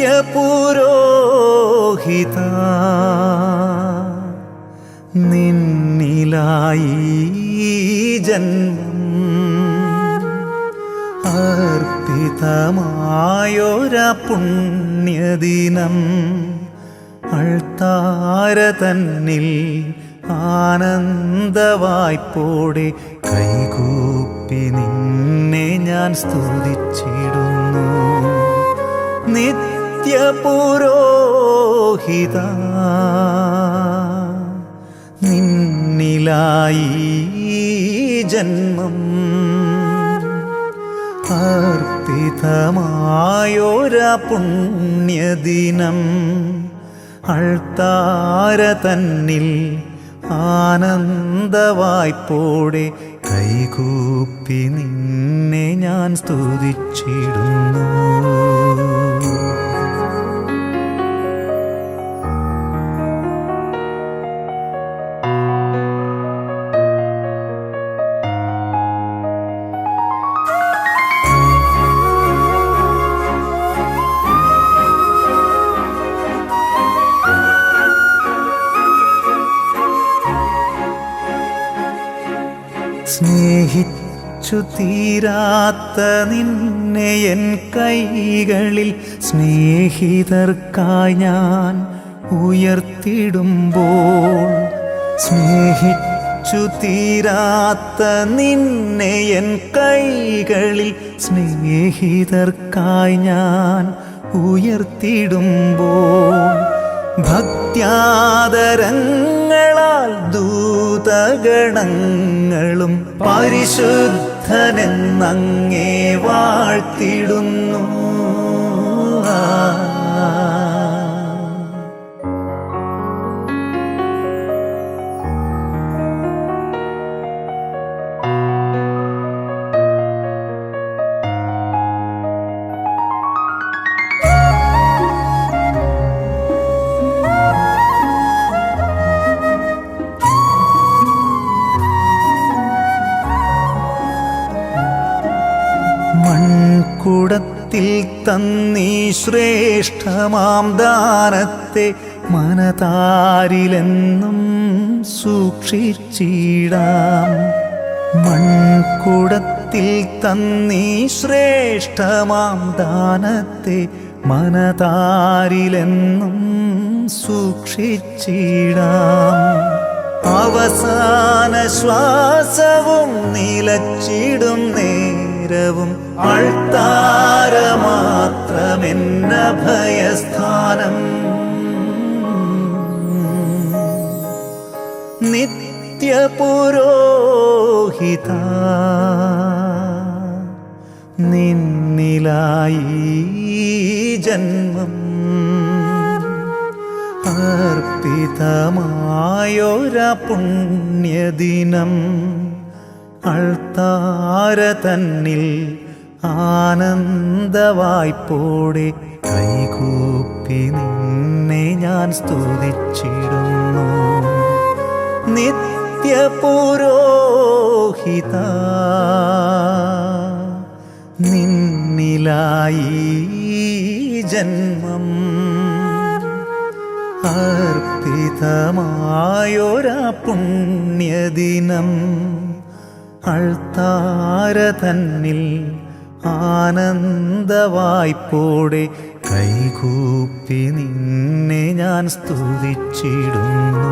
നിത്യപുരോഹിത നിന്നിലായി ജന്മം അർപ്പിതമായൊര പുണ്യദിനം അൾത്താര തന്നിൽ ആനന്ദവായ്പോടെ കൈകൂപ്പി നിന്നെ ഞാൻ സ്തുതിച്ചിടുന്നു. നിത്യപുരോഹിത നിന്നിലായി ജന്മം അർപ്പിതമായൊര പുണ്യദിനം അൾത്താര തന്നിൽ ആനന്ദവായ്പോടെ കൈകൂപ്പി നിന്നെ ഞാൻ സ്തുതിച്ചിടുന്നു. സ്നേഹിച്ചു തീരാത്ത നിന്നെ എൻ കൈകളിൽ സ്നേഹിതർക്കായി ഞാൻ ഉയർത്തിടുമ്പോൾ സ്നേഹിച്ചു തീരാത്ത നിന്നെ എൻ കൈകളിൽ സ്നേഹിതർക്കായി ഞാൻ ഉയർത്തിടുമ്പോൾ ഭക്ത്യാദരങ്ങളാൽ ദൂതഗണങ്ങളും പരിശുദ്ധനെന്നങ്ങേ വാഴ്ത്തിടുന്നു ആ. മൺകുടത്തിൽ തന്നീ ശ്രേഷ്ഠമാം ദാനത്തെ മനതാരിലെന്നും സൂക്ഷിച്ചിടാം. മൺകുടത്തിൽ തന്നീ ശ്രേഷ്ഠമാം ദാനത്തെ മനതാരിലെന്നും സൂക്ഷിച്ചിടാം. അവസാന ശ്വാസവും നിലച്ചിടും നേരവും അൾത്താര മാത്രമെന്ന ഭയസ്ഥാനം. നിത്യപുരോഹിത നിന്നിലായി ജന്മം അർപ്പിതമായൊര പുണ്യദിനം അൾത്താര തന്നിൽ ആനന്ദവായ്പോടെ കൈകൂപ്പി നിന്നെ ഞാൻ സ്തുതിച്ചിടുന്നു. നിത്യപുരോഹിത നിന്നിലായി ജന്മം അർപ്പിതമായൊരാ പുണ്യദിനം. അൾത്താര തന്നിൽ ആനന്ദവായ്പോടെ കൈകൂപ്പി നിന്നെ ഞാൻ സ്തുതിച്ചിടുന്നു.